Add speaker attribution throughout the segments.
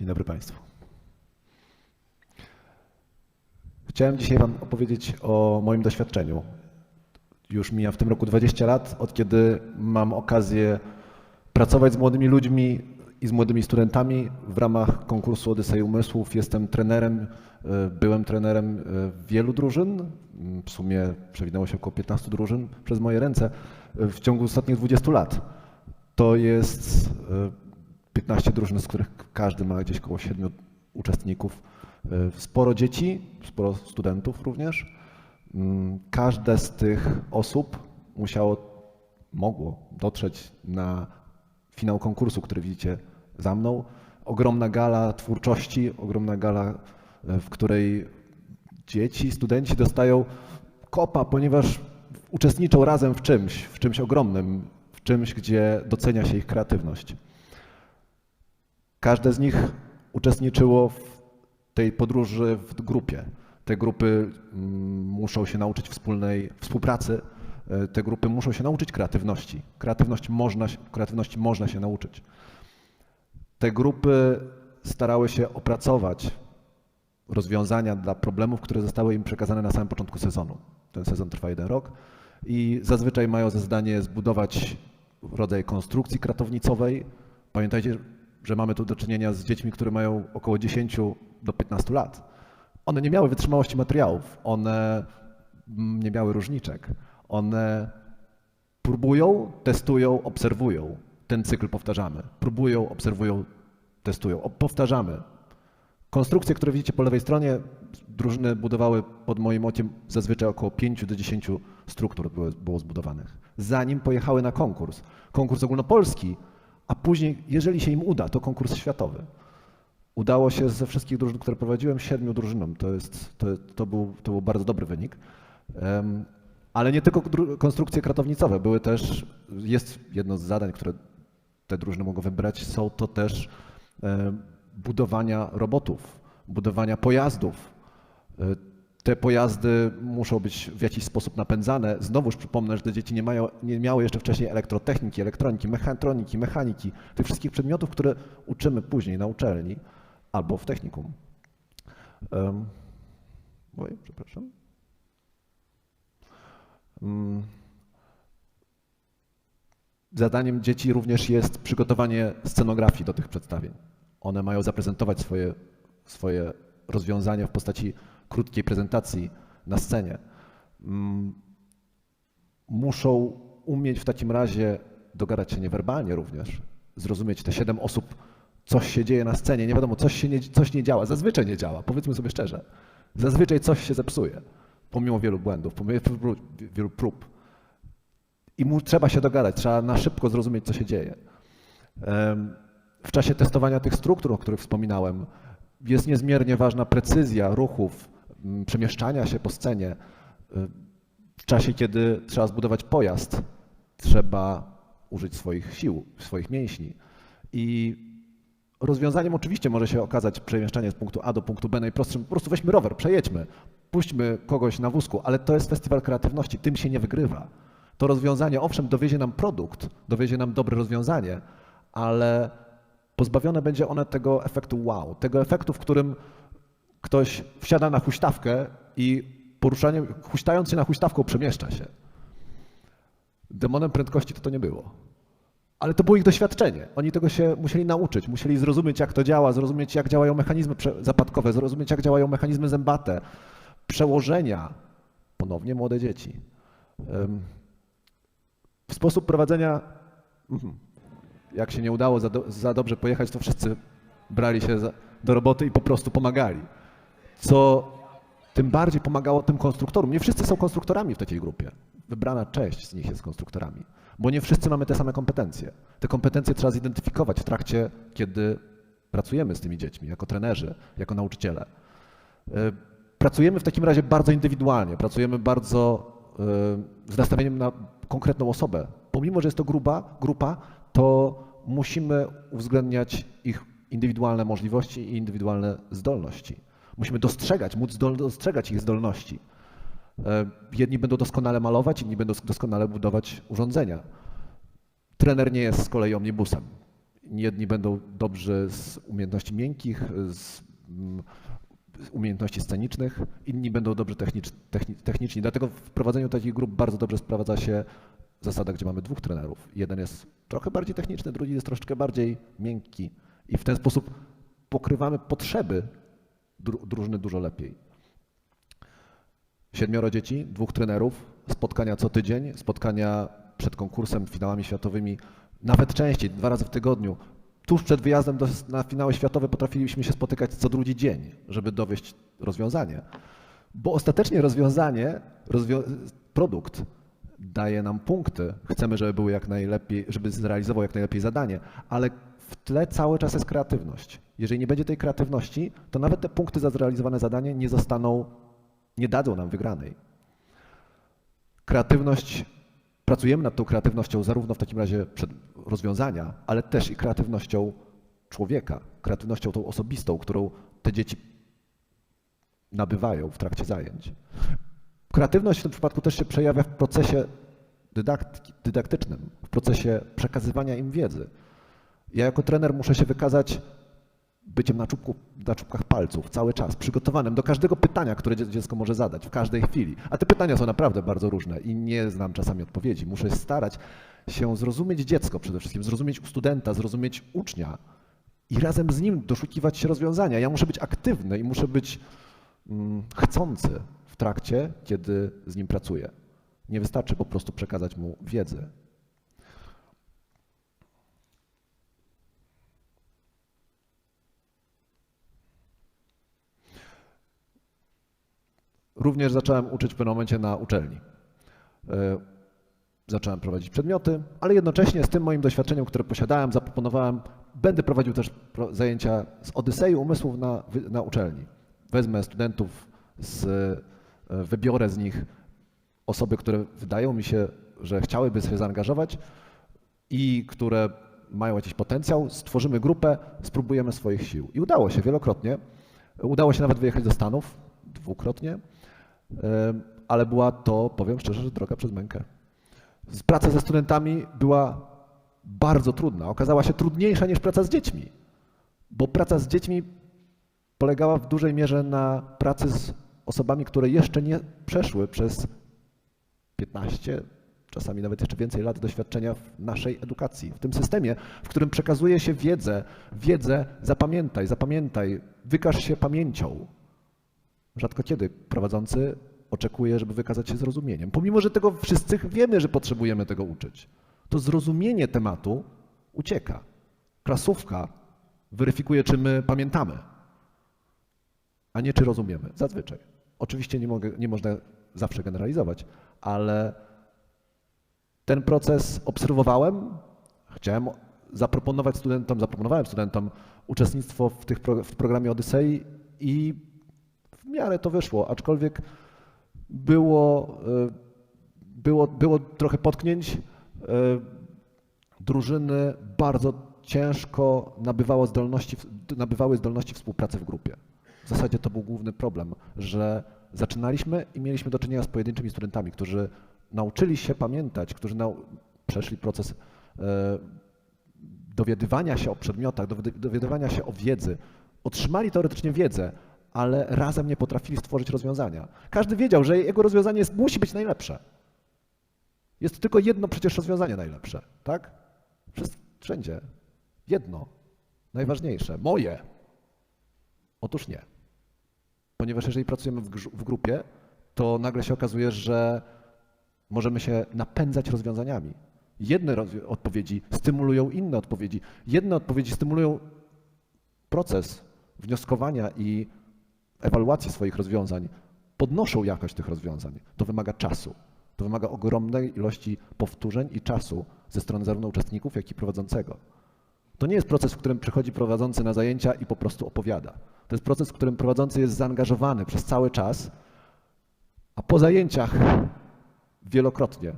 Speaker 1: Dzień dobry Państwu. Chciałem dzisiaj Wam opowiedzieć o moim doświadczeniu. Już mija w tym roku 20 lat, od kiedy mam okazję pracować z młodymi ludźmi i z młodymi studentami w ramach konkursu Odysei Umysłów. Jestem trenerem, e, byłem trenerem e, wielu drużyn. W sumie przewinęło się około 15 drużyn przez moje ręce e, w ciągu ostatnich 20 lat. To jest 15 drużyn, z których każdy ma gdzieś około 7 uczestników. E, Sporo dzieci, sporo studentów również. Mm, Każde z tych osób musiało, mogło dotrzeć na finał konkursu, który widzicie za mną. Ogromna gala twórczości, ogromna gala, e, w której dzieci, studenci dostają kopa, ponieważ uczestniczą razem w czymś, w czymś ogromnym, w czymś, gdzie docenia się ich kreatywność. Każde z nich uczestniczyło w tej podróży w grupie. Te grupy mm, muszą się nauczyć wspólnej współpracy. E, Te grupy muszą się nauczyć kreatywności. Kreatywność można, kreatywności można się nauczyć. Te grupy starały się opracować rozwiązania dla problemów, które zostały im przekazane na samym początku sezonu. Ten sezon trwa jeden rok i zazwyczaj mają za zadanie zbudować rodzaj konstrukcji kratownicowej. Pamiętajcie, że mamy tu do czynienia z dziećmi, które mają około 10 do 15 lat. One nie miały wytrzymałości materiałów, one mm, nie miały różniczek. One próbują, testują, obserwują. Ten cykl powtarzamy. Próbują, obserwują, testują. O- Powtarzamy. Konstrukcje, które widzicie po lewej stronie, drużyny budowały pod moim ociem zazwyczaj około 5 do 10 struktur było, było zbudowanych, zanim pojechały na konkurs. Konkurs ogólnopolski, a później, jeżeli się im uda, to konkurs światowy. Udało się ze wszystkich drużyn, które prowadziłem, siedmiu drużynom. To, jest, to, to, był, to był bardzo dobry wynik. Ale nie tylko konstrukcje kratownicowe, były też, jest jedno z zadań, które te drużyny mogą wybrać, są to też e, budowania robotów, budowania pojazdów. Te pojazdy muszą być w jakiś sposób napędzane. Znowuż przypomnę, że te dzieci nie, mają, nie miały jeszcze wcześniej elektrotechniki, elektroniki, mechatroniki, mechaniki, tych wszystkich przedmiotów, które uczymy później na uczelni albo w technikum. Um, oj, przepraszam. Mm. Zadaniem dzieci również jest przygotowanie scenografii do tych przedstawień. One mają zaprezentować swoje, swoje rozwiązania w postaci krótkiej prezentacji na scenie. Mm, Muszą umieć w takim razie dogadać się niewerbalnie również, zrozumieć te siedem osób, coś się dzieje na scenie, nie wiadomo, coś, się nie, coś nie działa, zazwyczaj nie działa, powiedzmy sobie szczerze. Zazwyczaj coś się zepsuje, pomimo wielu błędów, pomimo wielu prób. I mu trzeba się dogadać, trzeba na szybko zrozumieć, co się dzieje. W czasie testowania tych struktur, o których wspominałem, jest niezmiernie ważna precyzja ruchów, przemieszczania się po scenie. Y, W czasie, kiedy trzeba zbudować pojazd, trzeba użyć swoich sił, swoich mięśni. I rozwiązaniem oczywiście może się okazać przemieszczanie z punktu A do punktu B najprostszym. Po prostu weźmy rower, przejedźmy, puśćmy kogoś na wózku, ale to jest festiwal kreatywności, tym się nie wygrywa. To rozwiązanie, owszem, dowiezie nam produkt, dowiezie nam dobre rozwiązanie, ale pozbawione będzie one tego efektu wow, tego efektu, w którym ktoś wsiada na huśtawkę i poruszaniem, huśtając się na huśtawką przemieszcza się. Demonem prędkości to to nie było. Ale to było ich doświadczenie. Oni tego się musieli nauczyć, musieli zrozumieć, jak to działa, zrozumieć, jak działają mechanizmy zapadkowe, zrozumieć, jak działają mechanizmy zębate, przełożenia. Ponownie młode dzieci. W sposób prowadzenia, mhm, jak się nie udało za, do, za dobrze pojechać, to wszyscy brali się za, do roboty i po prostu pomagali. Co tym bardziej pomagało tym konstruktorom. Nie wszyscy są konstruktorami w takiej grupie. Wybrana część z nich jest konstruktorami, bo nie wszyscy mamy te same kompetencje. Te kompetencje trzeba zidentyfikować w trakcie, kiedy pracujemy z tymi dziećmi, jako trenerzy, jako nauczyciele. Y, Pracujemy w takim razie bardzo indywidualnie, pracujemy bardzo y, z nastawieniem na konkretną osobę. Pomimo, że jest to gruba, grupa, to musimy uwzględniać ich indywidualne możliwości i indywidualne zdolności. Musimy dostrzegać, móc dostrzegać ich zdolności. E, Jedni będą doskonale malować, inni będą doskonale budować urządzenia. Trener nie jest z kolei omnibusem. jedni będą dobrzy z umiejętności miękkich, z mm, z umiejętności scenicznych, inni będą techni, techniczni. Dlatego w prowadzeniu takich grup bardzo dobrze sprawdza się zasada, gdzie mamy dwóch trenerów. Jeden jest trochę bardziej techniczny, drugi jest troszeczkę bardziej miękki. I w ten sposób pokrywamy potrzeby drużyny dużo lepiej. Siedmioro dzieci, dwóch trenerów, spotkania co tydzień, spotkania przed konkursem, finałami światowymi, nawet częściej, dwa razy w tygodniu. Tuż przed wyjazdem do, na finały światowe potrafiliśmy się spotykać co drugi dzień, żeby dowieść rozwiązanie. Bo ostatecznie rozwiązanie, rozwią produkt daje nam punkty. Chcemy, żeby były jak najlepiej, żeby zrealizował jak najlepiej zadanie, ale w tle cały czas jest kreatywność. Jeżeli nie będzie tej kreatywności, to nawet te punkty za zrealizowane zadanie nie zostaną, nie dadzą nam wygranej. Kreatywność, pracujemy nad tą kreatywnością zarówno w takim razie przed rozwiązania, ale też i kreatywnością człowieka, kreatywnością tą osobistą, którą te dzieci nabywają w trakcie zajęć. Kreatywność w tym przypadku też się przejawia w procesie dydaktyki, dydaktycznym, w procesie przekazywania im wiedzy. Ja jako trener muszę się wykazać byciem na, czubku, na czubkach palców cały czas, przygotowanym do każdego pytania, które dziecko może zadać w każdej chwili. A te pytania są naprawdę bardzo różne i nie znam czasami odpowiedzi. Muszę starać się zrozumieć dziecko przede wszystkim, zrozumieć studenta, zrozumieć ucznia i razem z nim doszukiwać się rozwiązania. Ja muszę być aktywny i muszę być mm, chcący w trakcie, kiedy z nim pracuję. Nie wystarczy po prostu przekazać mu wiedzę. Również zacząłem uczyć w pewnym momencie na uczelni. E, Zacząłem prowadzić przedmioty, ale jednocześnie z tym moim doświadczeniem, które posiadałem, zaproponowałem, będę prowadził też zajęcia z Odysei Umysłów na, na uczelni. Wezmę studentów, z, e, wybiorę z nich osoby, które wydają mi się, że chciałyby się zaangażować i które mają jakiś potencjał, stworzymy grupę, spróbujemy swoich sił. I udało się wielokrotnie. Udało się nawet wyjechać do Stanów dwukrotnie, ale była to, powiem szczerze, że droga przez mękę. Praca ze studentami była bardzo trudna. Okazała się trudniejsza niż praca z dziećmi, bo praca z dziećmi polegała w dużej mierze na pracy z osobami, które jeszcze nie przeszły przez 15, czasami nawet jeszcze więcej lat doświadczenia w naszej edukacji, w tym systemie, w którym przekazuje się wiedzę, wiedzę zapamiętaj, zapamiętaj, wykaż się pamięcią. Rzadko kiedy prowadzący oczekuje, żeby wykazać się zrozumieniem. Pomimo, że tego wszyscy wiemy, że potrzebujemy tego uczyć, to zrozumienie tematu ucieka. Klasówka weryfikuje, czy my pamiętamy, a nie czy rozumiemy. Zazwyczaj. Oczywiście nie, mogę, nie można zawsze generalizować, ale ten proces obserwowałem, chciałem zaproponować studentom, zaproponowałem studentom uczestnictwo w, tych w programie Odysei i miarę to wyszło, aczkolwiek było, e, było, było trochę potknięć. E, Drużyny bardzo ciężko nabywało zdolności, nabywały zdolności współpracy w grupie. W zasadzie to był główny problem, że zaczynaliśmy i mieliśmy do czynienia z pojedynczymi studentami, którzy nauczyli się pamiętać, którzy nau- przeszli proces e, dowiadywania się o przedmiotach, dowiady- dowiadywania się o wiedzy, otrzymali teoretycznie wiedzę, ale razem nie potrafili stworzyć rozwiązania. Każdy wiedział, że jego rozwiązanie jest, musi być najlepsze. Jest tylko jedno przecież rozwiązanie najlepsze, tak? Wszędzie. Jedno. Najważniejsze. Moje. Otóż nie. Ponieważ jeżeli pracujemy w, grupie, to nagle się okazuje, że możemy się napędzać rozwiązaniami. Jedne odpowiedzi stymulują inne odpowiedzi. Jedne odpowiedzi stymulują proces wnioskowania i ewaluacji swoich rozwiązań, podnoszą jakość tych rozwiązań. To wymaga czasu. To wymaga ogromnej ilości powtórzeń i czasu ze strony zarówno uczestników, jak i prowadzącego. To nie jest proces, w którym przychodzi prowadzący na zajęcia i po prostu opowiada. To jest proces, w którym prowadzący jest zaangażowany przez cały czas, a po zajęciach wielokrotnie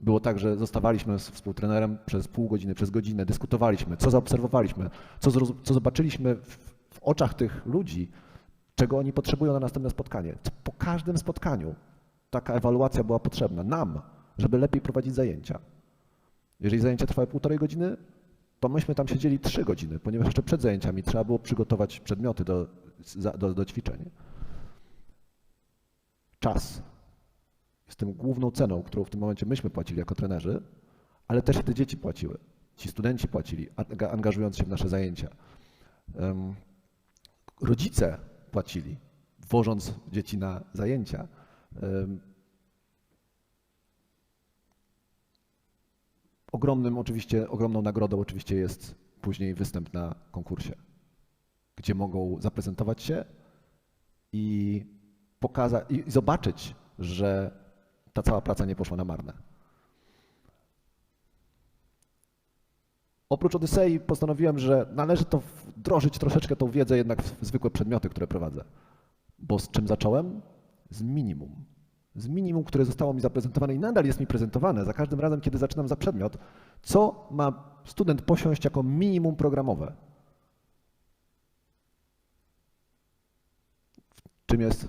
Speaker 1: było tak, że zostawaliśmy z współtrenerem przez pół godziny, przez godzinę, dyskutowaliśmy, co zaobserwowaliśmy, co, co zobaczyliśmy w, w oczach tych ludzi, czego oni potrzebują na następne spotkanie. Po każdym spotkaniu taka ewaluacja była potrzebna nam, żeby lepiej prowadzić zajęcia. Jeżeli zajęcia trwały półtorej godziny, to myśmy tam siedzieli trzy godziny, ponieważ jeszcze przed zajęciami trzeba było przygotować przedmioty do, do, do ćwiczeń. Czas jest tym główną ceną, którą w tym momencie myśmy płacili jako trenerzy, ale też te dzieci płaciły. Ci studenci płacili, anga- angażując się w nasze zajęcia. Rodzice płacili, wożąc dzieci na zajęcia. Ogromnym oczywiście, ogromną nagrodą oczywiście jest później występ na konkursie, gdzie mogą zaprezentować się i i zobaczyć, że ta cała praca nie poszła na marne. Oprócz Odysei postanowiłem, że należy to wdrożyć troszeczkę tą wiedzę jednak w zwykłe przedmioty, które prowadzę. Bo z czym zacząłem? Z minimum. Z minimum, które zostało mi zaprezentowane i nadal jest mi prezentowane za każdym razem, kiedy zaczynam za przedmiot, co ma student posiąść jako minimum programowe. Czym jest,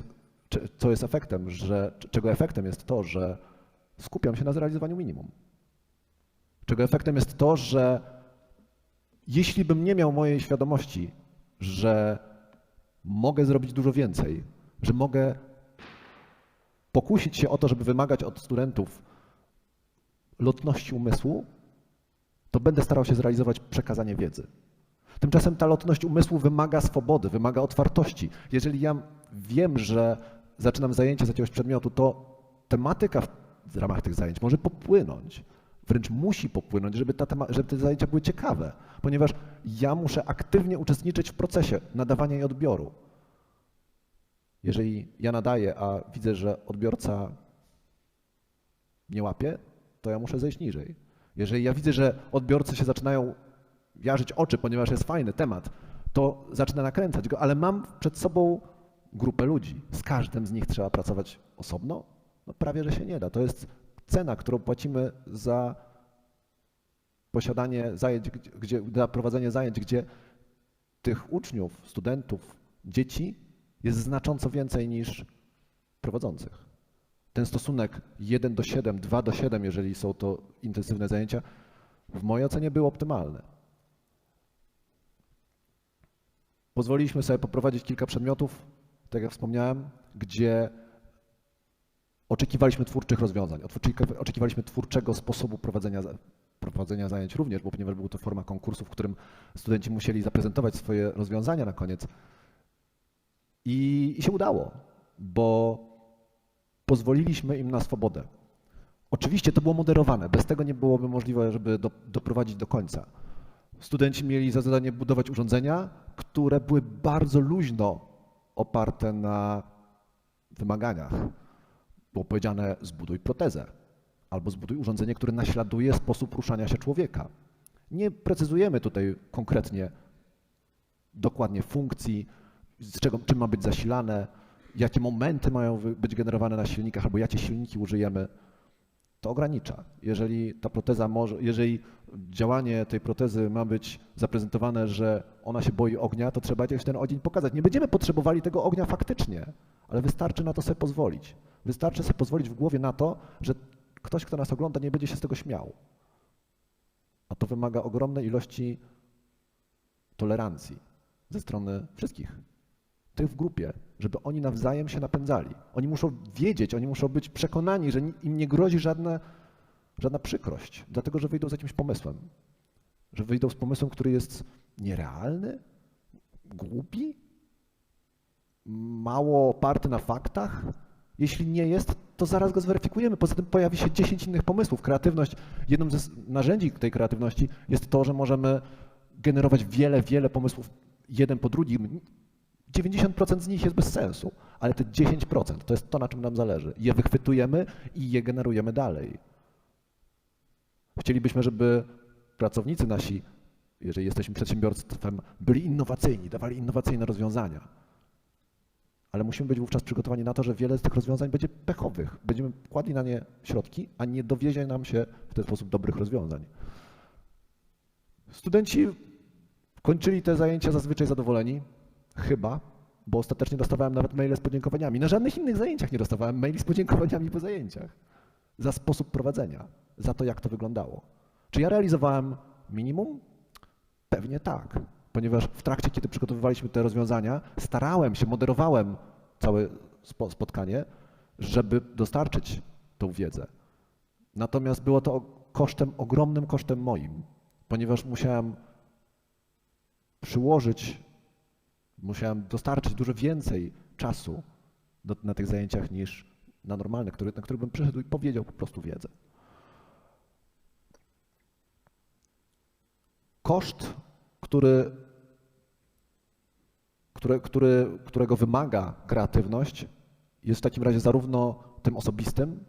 Speaker 1: co jest efektem, że, czego efektem jest to, że skupiam się na zrealizowaniu minimum. Czego efektem jest to, że jeśli bym nie miał mojej świadomości, że mogę zrobić dużo więcej, że mogę pokusić się o to, żeby wymagać od studentów lotności umysłu, to będę starał się zrealizować przekazanie wiedzy. Tymczasem ta lotność umysłu wymaga swobody, wymaga otwartości. Jeżeli ja wiem, że zaczynam zajęcie z jakiegoś przedmiotu, to tematyka w, ramach tych zajęć może popłynąć. Wręcz musi popłynąć, żeby, ta tema, żeby te zajęcia były ciekawe, ponieważ ja muszę aktywnie uczestniczyć w procesie nadawania i odbioru. Jeżeli ja nadaję, a widzę, że odbiorca nie łapie, to ja muszę zejść niżej. Jeżeli ja widzę, że odbiorcy się zaczynają jarzyć oczy, ponieważ jest fajny temat, to zacznę nakręcać go, ale mam przed sobą grupę ludzi. Z każdym z nich trzeba pracować osobno? No prawie, że się nie da. To jest cena, którą płacimy za posiadanie zajęć, gdzie, za prowadzenie zajęć, gdzie tych uczniów, studentów, dzieci jest znacząco więcej niż prowadzących. Ten stosunek 1 do 7, 2 do 7, jeżeli są to intensywne zajęcia, w mojej ocenie był optymalny. Pozwoliliśmy sobie poprowadzić kilka przedmiotów, tak jak wspomniałem, gdzie oczekiwaliśmy twórczych rozwiązań, oczekiwa- oczekiwaliśmy twórczego sposobu prowadzenia, prowadzenia zajęć również, bo ponieważ była to forma konkursu, w którym studenci musieli zaprezentować swoje rozwiązania na koniec. I, I się udało, bo pozwoliliśmy im na swobodę. Oczywiście to było moderowane, bez tego nie byłoby możliwe, żeby do, doprowadzić do końca. Studenci mieli za zadanie budować urządzenia, które były bardzo luźno oparte na wymaganiach. Było powiedziane zbuduj protezę albo zbuduj urządzenie, które naśladuje sposób ruszania się człowieka. Nie precyzujemy tutaj konkretnie dokładnie funkcji, z czego, czym ma być zasilane, jakie momenty mają być generowane na silnikach, albo jakie silniki użyjemy, to ogranicza. Jeżeli ta proteza może, jeżeli działanie tej protezy ma być zaprezentowane, że ona się boi ognia, to trzeba jakoś ten ogień pokazać. Nie będziemy potrzebowali tego ognia faktycznie, ale wystarczy na to sobie pozwolić. Wystarczy sobie pozwolić w głowie na to, że ktoś, kto nas ogląda, nie będzie się z tego śmiał. A to wymaga ogromnej ilości tolerancji ze strony wszystkich, tych w grupie, żeby oni nawzajem się napędzali. Oni muszą wiedzieć, oni muszą być przekonani, że im nie grozi żadna, żadna przykrość, dlatego że wyjdą z jakimś pomysłem. Że wyjdą z pomysłem, który jest nierealny, głupi, mało oparty na faktach. Jeśli nie jest, to zaraz go zweryfikujemy. Poza tym pojawi się 10 innych pomysłów. Kreatywność, jednym s- narzędzi tej kreatywności jest to, że możemy generować wiele, wiele pomysłów jeden po drugim. 90% z nich jest bez sensu, ale te 10% to jest to, na czym nam zależy. Je wychwytujemy i je generujemy dalej. Chcielibyśmy, żeby pracownicy nasi, jeżeli jesteśmy przedsiębiorstwem, byli innowacyjni, dawali innowacyjne rozwiązania. Ale musimy być wówczas przygotowani na to, że wiele z tych rozwiązań będzie pechowych. Będziemy kładli na nie środki, a nie dowiezie nam się w ten sposób dobrych rozwiązań. Studenci kończyli te zajęcia zazwyczaj zadowoleni, chyba, bo ostatecznie dostawałem nawet maile z podziękowaniami. Na żadnych innych zajęciach nie dostawałem maili z podziękowaniami po zajęciach. Za sposób prowadzenia, za to, jak to wyglądało. Czy ja realizowałem minimum? Pewnie tak, ponieważ w trakcie, kiedy przygotowywaliśmy te rozwiązania, starałem się, moderowałem całe spo- spotkanie, żeby dostarczyć tą wiedzę. Natomiast było to kosztem, ogromnym kosztem moim, ponieważ musiałem przyłożyć, musiałem dostarczyć dużo więcej czasu do, na tych zajęciach niż na normalne, który, na których bym przyszedł i powiedział po prostu wiedzę. Koszt, który, które, który, którego wymaga kreatywność, jest w takim razie zarówno tym osobistym,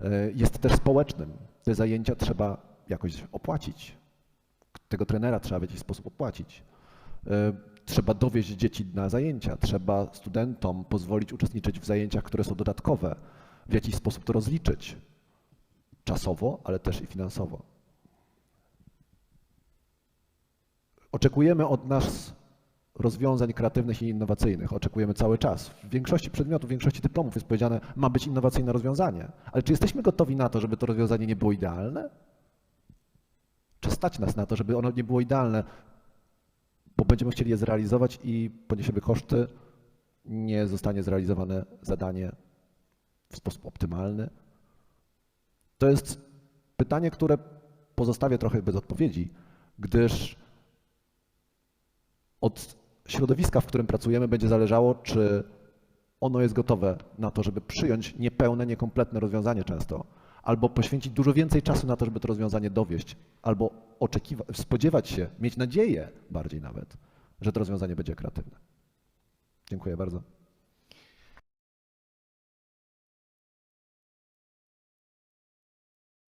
Speaker 1: e, jest też społecznym. Te zajęcia trzeba jakoś opłacić. Tego trenera trzeba w jakiś sposób opłacić. E, Trzeba dowieść dzieci na zajęcia, trzeba studentom pozwolić uczestniczyć w zajęciach, które są dodatkowe, w jakiś sposób to rozliczyć. Czasowo, ale też i finansowo. Oczekujemy od nas rozwiązań kreatywnych i innowacyjnych. Oczekujemy cały czas. W większości przedmiotów, w większości dyplomów jest powiedziane, ma być innowacyjne rozwiązanie. Ale czy jesteśmy gotowi na to, żeby to rozwiązanie nie było idealne? Czy stać nas na to, żeby ono nie było idealne, bo będziemy chcieli je zrealizować i poniesiemy koszty, nie zostanie zrealizowane zadanie w sposób optymalny? To jest pytanie, które pozostawię trochę bez odpowiedzi, gdyż od środowiska, w którym pracujemy, będzie zależało, czy ono jest gotowe na to, żeby przyjąć niepełne, niekompletne rozwiązanie często, albo poświęcić dużo więcej czasu na to, żeby to rozwiązanie dowieść, albo oczekiwać, spodziewać się, mieć nadzieję bardziej nawet, że to rozwiązanie będzie kreatywne. Dziękuję bardzo.